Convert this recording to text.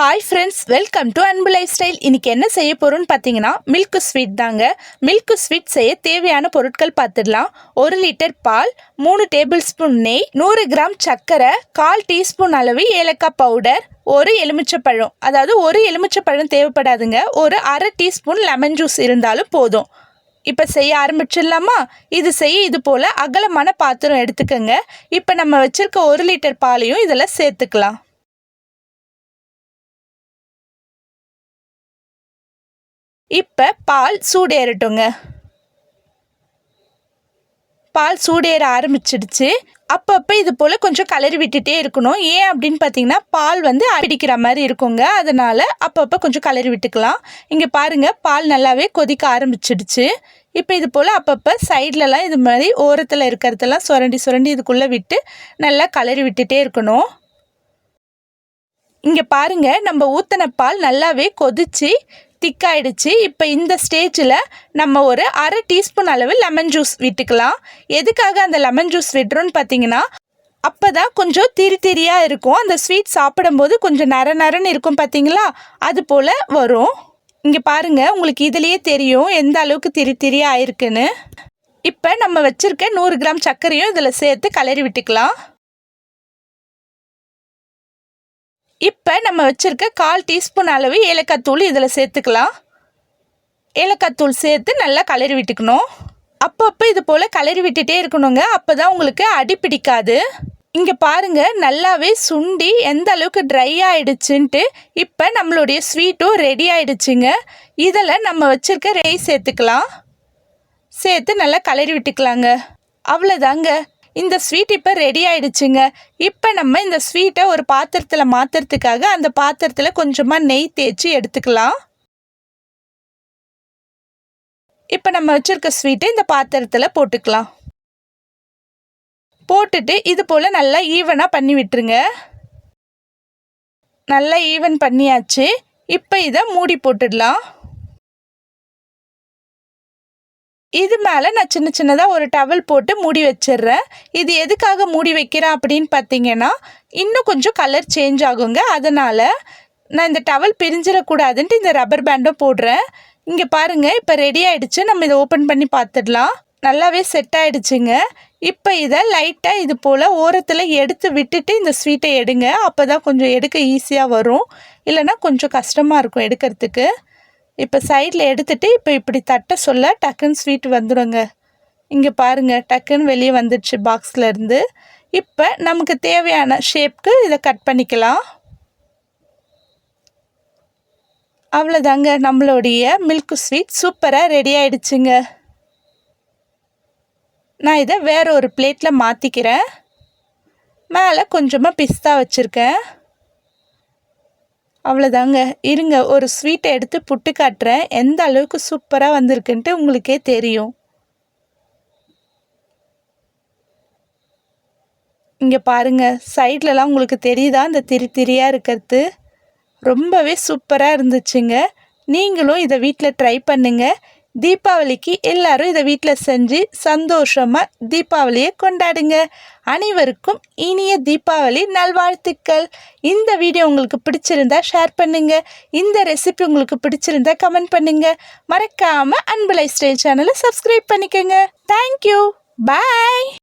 Hi friends welcome to Anbu life style இன்னைக்கு என்ன செய்ய போகிறோம்னு பார்த்தீங்கன்னா மில்க் ஸ்வீட் தாங்க. மில்க் ஸ்வீட் செய்ய தேவையான பொருட்கள் பார்த்துடலாம். ஒரு லிட்டர் பால் மூணு டேபிள் ஸ்பூன் நெய் நூறு கிராம் சர்க்கரை கால் டீஸ்பூன் அளவு ஏலக்காய் பவுடர் ஒரு எலுமிச்சப்பழம். அதாவது ஒரு எலுமிச்சப்பழம் தேவைப்படாதுங்க. ஒரு அரை டீஸ்பூன் லெமன் ஜூஸ் இருந்தாலும் போதும். இப்போ செய்ய ஆரம்பிச்சிடலாமா? இது செய்ய இது போல் அகலமான பாத்திரம் எடுத்துக்கோங்க. இப்போ நம்ம வச்சுருக்க ஒரு லிட்டர் பாலையும் இதில் சேர்த்துக்கலாம். இப்போ பால் சூடேறட்டுங்க. பால் சூடேற ஆரம்பிச்சிடுச்சு. அப்பப்போ இது போல் கொஞ்சம் கலரி விட்டுட்டே இருக்கணும். ஏன் அப்படின்னு பார்த்தீங்கன்னா பால் வந்து அடிக்கிற மாதிரி இருக்குங்க. அதனால் அப்பப்போ கொஞ்சம் கலரி விட்டுக்கலாம். இங்கே பாருங்கள் பால் நல்லாவே கொதிக்க ஆரம்பிச்சிடுச்சு. இப்போ இது போல் அப்பப்போ சைட்லலாம் இது மாதிரி ஓரத்தில் இருக்கிறதெல்லாம் சுரண்டி சுரண்டி இதுக்குள்ளே விட்டு நல்லா கலரி விட்டுட்டே இருக்கணும். இங்கே பாருங்கள் நம்ம ஊற்றின பால் நல்லாவே கொதித்து திக்காயிடுச்சு இப்போ இந்த ஸ்டேஜில் நம்ம ஒரு அரை டீஸ்பூன் அளவு லெமன் ஜூஸ் விட்டுக்கலாம். எதுக்காக அந்த லெமன் ஜூஸ் விட்டுறோன்னு பார்த்தீங்கன்னா அப்போ தான் கொஞ்சம் திரி திரியாக இருக்கும். அந்த ஸ்வீட் சாப்பிடும்போது கொஞ்சம் நர நரன்னு இருக்கும் பார்த்தீங்களா அது போல் வரும். இங்கே பாருங்கள் உங்களுக்கு இதுலேயே தெரியும் எந்த அளவுக்கு திரி திரியாக ஆயிருக்குன்னு. இப்போ நம்ம வச்சுருக்க நூறு கிராம் சர்க்கரையும் இதில் சேர்த்து கலரி விட்டுக்கலாம். இப்போ நம்ம வச்சுருக்க கால் டீஸ்பூன் அளவு ஏலக்காய் தூள் இதில் சேர்த்துக்கலாம். ஏலக்காய் தூள் சேர்த்து நல்லா கலரி விட்டுக்கணும். அப்பப்போ இது போல் கலரி விட்டுட்டே இருக்கணுங்க. அப்போ தான் உங்களுக்கு அடி பிடிக்காது. இங்கே பாருங்கள் நல்லாவே சுண்டி எந்த அளவுக்கு ட்ரை ஆகிடுச்சுன்ட்டு இப்போ நம்மளுடைய ஸ்வீட்டும் ரெடி ஆகிடுச்சுங்க இதில் நம்ம வச்சுருக்க ரெய் சேர்த்துக்கலாம். சேர்த்து நல்லா கலரி விட்டுக்கலாங்க. அவ்வளோதாங்க இந்த ஸ்வீட் இப்போ ரெடி ஆயிடுச்சுங்க. இப்போ நம்ம இந்த ஸ்வீட்டை ஒரு பாத்திரத்தில் மாற்றுறதுக்காக அந்த பாத்திரத்தில் கொஞ்சமாக நெய் தேய்ச்சி எடுத்துக்கலாம். இப்போ நம்ம வச்சுருக்க ஸ்வீட்டை இந்த பாத்திரத்தில் போட்டுக்கலாம். போட்டுட்டு இது போல் நல்லா ஈவனாக பண்ணி விட்டுருங்க. நல்லா ஈவன் பண்ணியாச்சு. இப்போ இதை மூடி போட்டுடலாம். இது மேலே நான் சின்ன சின்னதாக ஒரு டவல் போட்டு மூடி வச்சிடுறேன். இது எதுக்காக மூடி வைக்கிறேன் அப்படின்னு பார்த்தீங்கன்னா இன்னும் கொஞ்சம் கலர் சேஞ்ச் ஆகுங்க. அதனால் நான் இந்த டவல் பிரிஞ்சிடக்கூடாதுன்ட்டு இந்த ரப்பர் பேண்டும் போடுறேன். இங்கே பாருங்கள் இப்போ ரெடி ஆகிடுச்சு நம்ம இதை ஓப்பன் பண்ணி பார்த்துடலாம் நல்லாவே செட் ஆகிடுச்சுங்க இப்போ இதை லைட்டாக இது போல் ஓரத்தில் எடுத்து விட்டுட்டு இந்த ஸ்வீட்டை எடுங்க. அப்போ தான் கொஞ்சம் எடுக்க ஈஸியாக வரும். இல்லைன்னா கொஞ்சம் கஷ்டமாக இருக்கும் எடுக்கிறதுக்கு. இப்போ சைடில் எடுத்துகிட்டு இப்போ இப்படி தட்ட சொல்ல டக்குன்னு ஸ்வீட் வந்துடுங்க இங்கே பாருங்கள் டக்குன்னு வெளியே வந்துடுச்சு பாக்ஸ்லேருந்து இப்போ நமக்கு தேவையான ஷேப்க்கு இதை கட் பண்ணிக்கலாம். அவ்வளோதாங்க நம்மளுடைய மில்க் ஸ்வீட் சூப்பராக ரெடி ஆயிடுச்சுங்க. நான் இதை வேற ஒரு பிளேட்டில் மாற்றிக்கிறேன் மேலே கொஞ்சமாக பிஸ்தா வச்சுருக்கேன். அவ்வளோதாங்க இருங்க ஒரு ஸ்வீட்டை எடுத்து புட்டு காட்டுறேன். எந்த அளவுக்கு சூப்பராக வந்திருக்குன்ட்டு உங்களுக்கே தெரியும். இங்கே பாருங்கள் சைட்லலாம் உங்களுக்கு தெரியுதா? இந்த திரி திரியாக இருக்கிறது. ரொம்பவே சூப்பராக இருந்துச்சுங்க. நீங்களும் இதை வீட்டில் ட்ரை பண்ணுங்கள் தீபாவளிக்கு எல்லாரும் இதை வீட்டில் செஞ்சு சந்தோஷமாக தீபாவளியை கொண்டாடுங்க. அனைவருக்கும் இனிய தீபாவளி நல்வாழ்த்துக்கள். இந்த வீடியோ உங்களுக்கு பிடிச்சிருந்தா ஷேர் பண்ணுங்கள் இந்த ரெசிபி உங்களுக்கு பிடிச்சிருந்தா கமெண்ட் பண்ணுங்கள் மறக்காமல் அன்பு லைஃப் ஸ்டைல் சேனலை சப்ஸ்கிரைப் பண்ணிக்கோங்க. Thank you bye